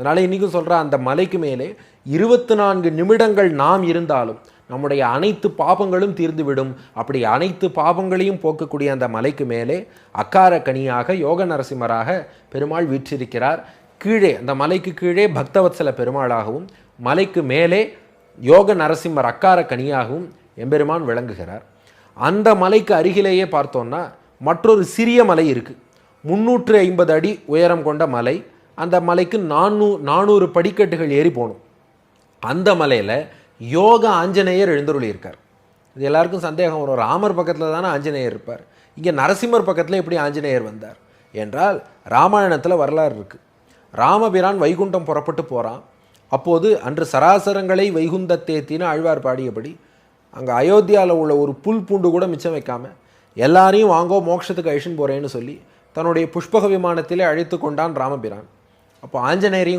அதனால் இன்றைக்கும் சொல்கிற அந்த மலைக்கு மேலே இருபத்தி நான்கு நிமிடங்கள் நாம் இருந்தாலும் நம்முடைய அனைத்து பாபங்களும் தீர்ந்துவிடும். அப்படி அனைத்து பாபங்களையும் போக்கக்கூடிய அந்த மலைக்கு மேலே அக்கார கனியாக யோக நரசிம்மராக பெருமாள் வீற்றிருக்கிறார். கீழே அந்த மலைக்கு கீழே பக்தவத்சல பெருமாளாகவும் மலைக்கு மேலே யோக நரசிம்மர் அக்கார கனியாகவும் எம்பெருமான் விளங்குகிறார். அந்த மலைக்கு அருகிலேயே பார்த்தோன்னா மற்றொரு சிறிய மலை இருக்குது முந்நூற்று ஐம்பது அடி உயரம் கொண்ட மலை. அந்த மலைக்கு நானூ நானூறு படிக்கட்டுகள் ஏறி போகணும். அந்த மலையில் யோக ஆஞ்சநேயர் எழுந்தருளியிருக்கார். இது எல்லாருக்கும் சந்தேகம் வரும். ராமர் பக்கத்தில் தானே ஆஞ்சநேயர் இருப்பார். இங்கே நரசிம்மர் பக்கத்தில் எப்படி ஆஞ்சநேயர் வந்தார்? என்றால் ராமாயணத்தில் வரலாறு இருக்குது ராமபிரான் வைகுண்டம் புறப்பட்டு போகிறான் அப்போது அன்று சராசரங்களை வைகுந்தத்தேத்தின்னு ஆழ்வார் பாடியபடி அங்கே அயோத்தியாவில் உள்ள ஒரு புல் பூண்டு கூட மிச்சம் வைக்காமல் எல்லாரையும் வாங்கோ மோட்சத்துக்கு அழிச்சுன்னு போகிறேன்னு சொல்லி தன்னுடைய புஷ்பக விமானத்திலே அழைத்து கொண்டான் ராமபிரான். அப்போ ஆஞ்சநேயரையும்